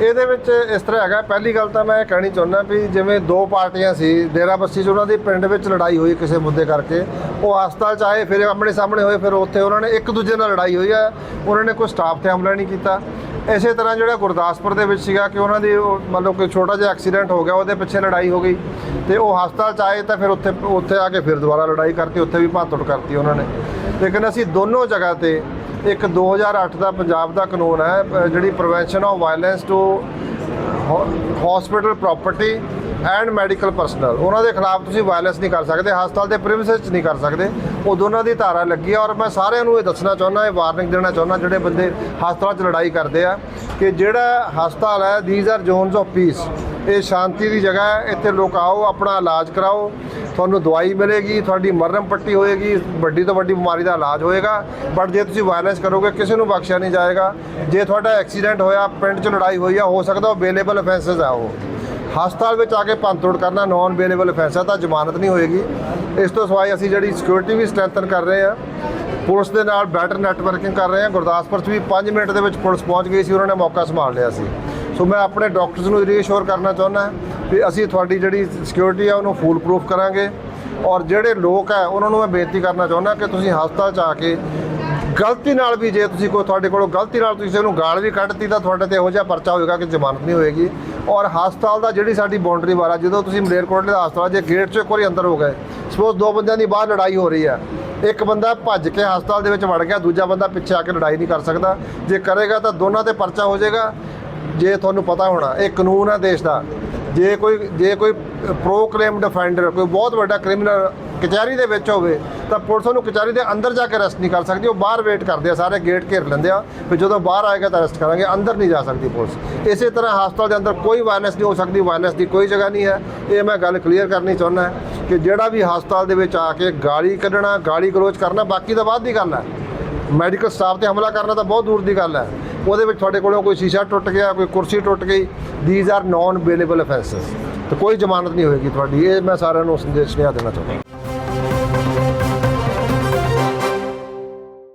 ਇਹਦੇ ਵਿੱਚ ਇਸ ਤਰ੍ਹਾਂ ਹੈਗਾ, ਪਹਿਲੀ ਗੱਲ ਤਾਂ ਮੈਂ ਇਹ ਕਹਿਣੀ ਚਾਹੁੰਦਾ ਵੀ ਜਿਵੇਂ ਦੋ ਪਾਰਟੀਆਂ ਸੀ, ਡੇਰਾ ਬੱਸੀ 'ਚ ਉਹਨਾਂ ਦੀ ਪਿੰਡ ਵਿੱਚ ਲੜਾਈ ਹੋਈ ਕਿਸੇ ਮੁੱਦੇ ਕਰਕੇ, ਉਹ ਹਸਪਤਾਲ 'ਚ ਆਏ, ਫਿਰ ਆਪਣੇ ਸਾਹਮਣੇ ਹੋਏ, ਫਿਰ ਉੱਥੇ ਉਹਨਾਂ ਨੇ ਇੱਕ ਦੂਜੇ ਨਾਲ ਲੜਾਈ ਹੋਈ ਆ, ਉਹਨਾਂ ਨੇ ਕੋਈ ਸਟਾਫ ਤੇ ਹਮਲਾ ਨਹੀਂ ਕੀਤਾ। ਇਸੇ ਤਰ੍ਹਾਂ ਜਿਹੜਾ ਗੁਰਦਾਸਪੁਰ ਦੇ ਵਿੱਚ ਸੀਗਾ ਕਿ ਉਹਨਾਂ ਦੀ ਮਤਲਬ ਕੋਈ ਛੋਟਾ ਜਿਹਾ ਐਕਸੀਡੈਂਟ ਹੋ ਗਿਆ, ਉਹਦੇ ਪਿੱਛੇ ਲੜਾਈ ਹੋ ਗਈ ਤੇ ਉਹ ਹਸਪਤਾਲ 'ਚ ਆਏ ਤਾਂ ਫਿਰ ਉੱਥੇ ਉੱਥੇ ਆ ਕੇ ਫਿਰ ਦੁਬਾਰਾ ਲੜਾਈ ਕਰਤੀ ਉੱਥੇ ਵੀ ਭੰਨਤੋੜ ਕਰਤੀ ਉਹਨਾਂ ਨੇ। ਲੇਕਿਨ ਅਸੀਂ ਦੋਨੋਂ ਜਗ੍ਹਾ ਤੇ ਇੱਕ 2008 ਦਾ ਪੰਜਾਬ ਦਾ ਕਾਨੂੰਨ ਹੈ ਜਿਹੜੀ prevention of violence to hospital property and medical personnel ਉਹਨਾਂ ਦੇ ਖਿਲਾਫ ਤੁਸੀਂ ਵਾਇਲੈਂਸ ਨਹੀਂ ਕਰ ਸਕਦੇ, ਹਸਪਤਾਲ ਦੇ ਪ੍ਰੀਮਿਸਿਸ 'ਚ ਨਹੀਂ ਕਰ ਸਕਦੇ। ਉਹ ਦੋਨਾਂ ਦੀ ਧਾਰਾ ਲੱਗੀ ਹੈ ਔਰ ਮੈਂ ਸਾਰਿਆਂ ਨੂੰ ਇਹ ਦੱਸਣਾ ਚਾਹੁੰਦਾ, ਇਹ ਵਾਰਨਿੰਗ ਦੇਣਾ ਚਾਹੁੰਦਾ ਜਿਹੜੇ ਬੰਦੇ ਹਸਪਤਾਲ 'ਚ ਲੜਾਈ ਕਰਦੇ ਆ ਕਿ ਜਿਹੜਾ ਹਸਪਤਾਲ ਹੈ these are zones of peace ਇਹ ਸ਼ਾਂਤੀ ਦੀ ਜਗ੍ਹਾ ਹੈ, ਇੱਥੇ ਲੋਕ ਆਓ, ਆਪਣਾ ਇਲਾਜ ਕਰਾਓ। ਤੁਹਾਨੂੰ ਦਵਾਈ ਮਿਲੇਗੀ, ਤੁਹਾਡੀ ਮਰਮ ਪੱਟੀ ਹੋਏਗੀ, ਵੱਡੀ ਤੋਂ ਵੱਡੀ ਬਿਮਾਰੀ ਦਾ ਇਲਾਜ ਹੋਏਗਾ। ਬਟ ਜੇ ਤੁਸੀਂ ਵਾਇਲੈਂਸ ਕਰੋਗੇ, ਕਿਸੇ ਨੂੰ ਬਖਸ਼ਿਆ ਨਹੀਂ ਜਾਏਗਾ। ਜੇ ਤੁਹਾਡਾ ਐਕਸੀਡੈਂਟ ਹੋਇਆ, ਪਿੰਡ 'ਚ ਲੜਾਈ ਹੋਈ ਆ, ਹੋ ਸਕਦਾ ਉਹ ਬੇਲੇਬਲ ਅਫੈਂਸਸ ਆ ਉਹ। ਹਸਪਤਾਲ ਵਿੱਚ ਆ ਕੇ ਭੰਨਤੋੜ ਕਰਨਾ ਨਾਨ ਬੇਲੇਬਲ ਅਫੈਂਸ ਆ, ਤਾਂ ਜ਼ਮਾਨਤ ਨਹੀਂ ਹੋਏਗੀ। ਇਸ ਤੋਂ ਸਿਵਾਏ ਅਸੀਂ ਜਿਹੜੀ ਸਿਕਿਉਰਿਟੀ ਵੀ ਸਟਰੈਂਥਨ ਕਰ ਰਹੇ ਆ, ਪੁਲਿਸ ਦੇ ਨਾਲ ਬੈਟਰ ਨੈਟਵਰਕਿੰਗ ਕਰ ਰਹੇ ਆ। ਗੁਰਦਾਸਪੁਰ 'ਚ ਵੀ 5 ਮਿੰਟ ਦੇ ਵਿੱਚ ਪੁਲਿਸ ਪਹੁੰਚ ਗਈ ਸੀ, ਉਹਨਾਂ ਨੇ ਮੌਕਾ ਸੰਭਾਲ ਲਿਆ ਸੀ। ਸੋ ਮੈਂ ਆਪਣੇ ਡਾਕਟਰਸ ਨੂੰ ਰੀਅਸ਼ੋਰ ਕਰਨਾ ਚਾਹੁੰਦਾ ਵੀ ਅਸੀਂ ਤੁਹਾਡੀ ਜਿਹੜੀ ਸਿਕਿਉਰਿਟੀ ਆ, ਉਹਨੂੰ ਫੂਲ ਪ੍ਰੂਫ ਕਰਾਂਗੇ। ਔਰ ਜਿਹੜੇ ਲੋਕ ਹੈ ਉਹਨਾਂ ਨੂੰ ਮੈਂ ਬੇਨਤੀ ਕਰਨਾ ਚਾਹੁੰਦਾ ਕਿ ਤੁਸੀਂ ਹਸਪਤਾਲ 'ਚ ਆ ਕੇ ਗਲਤੀ ਨਾਲ ਵੀ ਜੇ ਤੁਸੀਂ ਕੋਈ ਤੁਹਾਡੇ ਕੋਲੋਂ ਗਲਤੀ ਨਾਲ ਤੁਸੀਂ ਉਹਨੂੰ ਗਾਲ ਵੀ ਕੱਢਤੀ ਤਾਂ ਤੁਹਾਡੇ ਤੇ ਇਹੋ ਜਿਹਾ ਪਰਚਾ ਹੋਏਗਾ ਕਿ ਜ਼ਮਾਨਤ ਨਹੀਂ ਹੋਏਗੀ। ਔਰ ਹਸਪਤਾਲ ਦਾ ਜਿਹੜੀ ਸਾਡੀ ਬਾਉਂਡਰੀ ਵਾਲਾ ਜਦੋਂ ਤੁਸੀਂ ਮਲੇਰਕੋਟਲੇ ਦਾ ਹਸਪਤਾਲ ਜੇ ਗੇਟ 'ਚੋਂ ਇੱਕ ਵਾਰੀ ਅੰਦਰ ਹੋ ਗਏ ਸਪੋਜ਼ ਦੋ ਬੰਦਿਆਂ ਦੀ ਬਾਹਰ ਲੜਾਈ ਹੋ ਰਹੀ ਹੈ ਇੱਕ ਬੰਦਾ ਭੱਜ ਕੇ ਹਸਪਤਾਲ ਦੇ ਵਿੱਚ ਵੜ ਗਿਆ, ਦੂਜਾ ਬੰਦਾ ਪਿੱਛੇ ਆ ਕੇ ਲੜਾਈ ਨਹੀਂ ਕਰ ਸਕਦਾ। ਜੇ ਕਰੇਗਾ ਤਾਂ ਦੋਨਾਂ ਤੇ ਪਰਚਾ ਹੋ ਜਾਏਗਾ, ਜੇ ਤੁਹਾਨੂੰ ਪਤਾ ਹੋਣਾ, ਇਹ ਕਾਨੂੰਨ ਹੈ ਦੇਸ਼ ਦਾ। ਜੇ ਕੋਈ ਜੇ ਕੋਈ ਪ੍ਰੋ ਕਲੇਮ ਡਿਫੈਂਡਰ ਕੋਈ ਬਹੁਤ ਵੱਡਾ ਕ੍ਰਿਮੀਨਲ ਕਚਹਿਰੀ ਦੇ ਵਿੱਚ ਹੋਵੇ ਤਾਂ ਪੁਲਿਸ ਉਹਨੂੰ ਕਚਹਿਰੀ ਦੇ ਅੰਦਰ ਜਾ ਕੇ ਅਰੈਸਟ ਨਹੀਂ ਕਰ ਸਕਦੀ, ਉਹ ਬਾਹਰ ਵੇਟ ਕਰਦੇ ਆ, ਸਾਰੇ ਗੇਟ ਘੇਰ ਲੈਂਦੇ ਆ। ਫਿਰ ਜਦੋਂ ਬਾਹਰ ਆਏਗਾ ਤਾਂ ਅਰੈਸਟ ਕਰਾਂਗੇ, ਅੰਦਰ ਨਹੀਂ ਜਾ ਸਕਦੀ ਪੁਲਿਸ। ਇਸੇ ਤਰ੍ਹਾਂ ਹਸਪਤਾਲ ਦੇ ਅੰਦਰ ਕੋਈ ਵਾਇਲੈਂਸ ਨਹੀਂ ਹੋ ਸਕਦੀ ਵਾਇਲੈਂਸ ਦੀ ਕੋਈ ਜਗ੍ਹਾ ਨਹੀਂ ਹੈ। ਇਹ ਮੈਂ ਗੱਲ ਕਲੀਅਰ ਕਰਨੀ ਚਾਹੁੰਦਾ ਕਿ ਜਿਹੜਾ ਵੀ ਹਸਪਤਾਲ ਦੇ ਵਿੱਚ ਆ ਕੇ ਗਾਲੀ ਕੱਢਣਾ, ਗਾਲੀ ਗਲੋਚ ਕਰਨਾ, ਬਾਕੀ ਤਾਂ ਬਾਅਦ ਦੀ ਗੱਲ ਹੈ। ਮੈਡੀਕਲ ਸਟਾਫ ਤੇ ਹਮਲਾ ਕਰਨਾ ਤਾਂ ਬਹੁਤ ਦੂਰ ਦੀ ਗੱਲ ਹੈ। ਉਹਦੇ ਵਿੱਚ ਤੁਹਾਡੇ ਕੋਲੋਂ ਕੋਈ ਸ਼ੀਸ਼ਾ ਟੁੱਟ ਗਿਆ, ਕੋਈ ਕੁਰਸੀ ਟੁੱਟ ਗਈ these are non available offences ਤੇ ਕੋਈ ਜ਼ਮਾਨਤ ਨਹੀਂ ਹੋਏਗੀ ਤੁਹਾਡੀ, ਇਹ ਮੈਂ ਸਾਰਿਆਂ ਨੂੰ ਸੰਦੇਸ਼ ਨਿਆ ਦੇਣਾ ਚਾਹੁੰਦਾ।